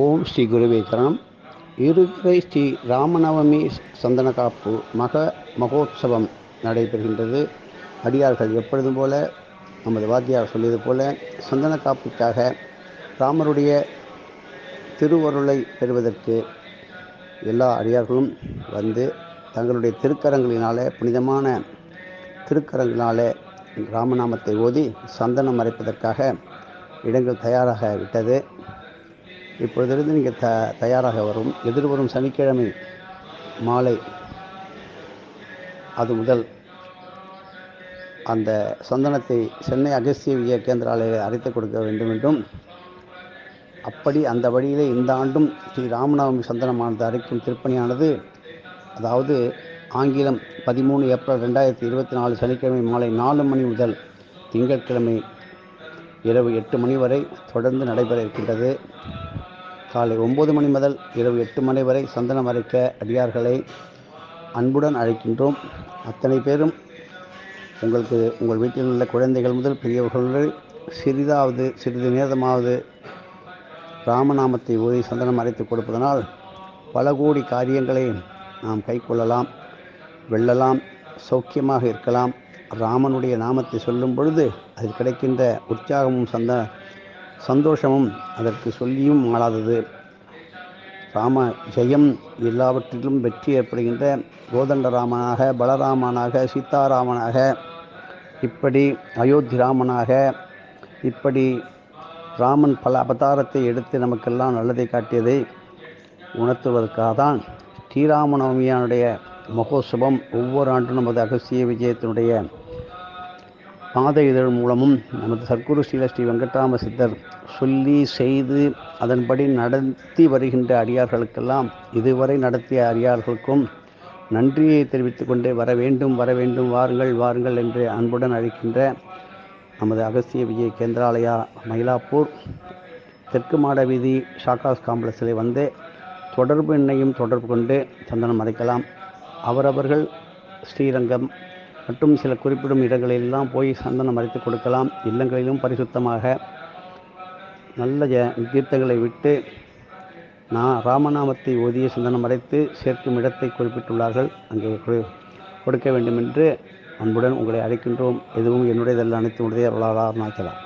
ஓம் ஸ்ரீ குருவே சரணம். இருகை ஸ்ரீ ராமநவமி சந்தன காப்பு மக மகோத்சவம் நடைபெறுகின்றது. அடியார்கள் எப்பொழுதும் போல நமது வாத்தியார் சொல்லியது போல சந்தன காப்புக்காக ராமருடைய திருவருளை பெறுவதற்கு எல்லா அடியார்களும் வந்து தங்களுடைய திருக்கரங்களினாலே புனிதமான திருக்கரங்களினாலே ராமநாமத்தை ஓதி சந்தனம் மறைப்பதற்காக இடங்கள் தயாராக விட்டது. இப்பொழுதிலிருந்து நீங்கள் த தயாராக வரும். எதிர்வரும் சனிக்கிழமை மாலை அது முதல். அந்த சந்தனத்தை சென்னை அகஸ்திய விஜய கேந்திராலயில் அரைத்து கொடுக்க வேண்டும் என்றும் அப்படி அந்த வழியிலே இந்த ஆண்டும் ஸ்ரீ ராமநவமி சந்தனமானது அரைக்கும் திருப்பணியானது அதாவது ஆங்கிலம் பதிமூணு ஏப்ரல் ரெண்டாயிரத்தி இருபத்தி நாலு சனிக்கிழமை மாலை நாலு மணி முதல் திங்கட்கிழமை இரவு எட்டு மணி வரை தொடர்ந்து நடைபெற இருக்கின்றது. காலை ஒம்பது மணி முதல் இரவு எட்டு மணி வரை சந்தனம் அரைக்க அடியார்களை அன்புடன் அழைக்கின்றோம். அத்தனை பேரும் உங்களுக்கு உங்கள் வீட்டில் உள்ள குழந்தைகள் முதல் பெரியவர்கள் சிறிதாவது சிறிது நேரமாவது ராமநாமத்தை ஓதி சந்தனம் அரைத்து கொடுப்பதனால் பல கோடி காரியங்களை நாம் கைக்கொள்ளலாம் வெல்லலாம் சௌக்கியமாக இருக்கலாம். ராமனுடைய நாமத்தை சொல்லும் பொழுது அதில் கிடைக்கின்ற உற்சாகமும் சந்த சந்தோஷமும் அதற்கு சொல்லியும் மாளாதது ராம ஜெயம் எல்லாவற்றிலும் வெற்றி ஏற்படுகின்ற கோதண்டராமனாக பலராமனாக சீதாராமனாக இப்படி அயோத்தி ராமனாக இப்படி ராமன் பல அவதாரத்தை எடுத்து நமக்கெல்லாம் நல்லதை காட்டியதை உணர்த்துவதற்காக தான் ஸ்ரீராமநவமியானுடைய மகோத்சவம் ஒவ்வொரு ஆண்டும் நமது அகசிய விஜயத்தினுடைய பாத இதழ் மூலமும் நமது சர்க்குரு ஸ்ரீல ஸ்ரீ வெங்கட்ராம சித்தர் சொல்லி செய்து அதன்படி நடத்தி வருகின்ற அடியார்களுக்கெல்லாம் இதுவரை நடத்திய அடியார்களுக்கும் நன்றியை தெரிவித்து கொண்டே வர வேண்டும் வர வேண்டும் வாருங்கள் வாருங்கள் என்று அன்புடன் அழைக்கின்ற நமது அகஸ்திய விஜய கேந்திராலயா மயிலாப்பூர் தெற்கு மாட வீதி ஷாக்காஸ் காம்ப்ளெக்ஸில் வந்து தொடர்பு எண்ணையும் தொடர்பு கொண்டு சந்தனம் அடைக்கலாம். அவரவர்கள் ஸ்ரீரங்கம் மற்றும் சில குறிப்பிடும் இடங்களிலெல்லாம் போய் சந்தனம் அரைத்து கொடுக்கலாம். இல்லங்களிலும் பரிசுத்தமாக. நல்ல ஜ தீர்த்தங்களை விட்டு நான் ராமநாமத்தை ஓதிய சந்தனம் அடைத்து சேர்க்கும் இடத்தை குறிப்பிட்டுள்ளார்கள். அங்கே கொடுக்க வேண்டும் என்று அன்புடன் உங்களை அழைக்கின்றோம். எதுவும் என்னுடையதல்ல அனைத்து உடைய வரலாறு அருணாச்சலம்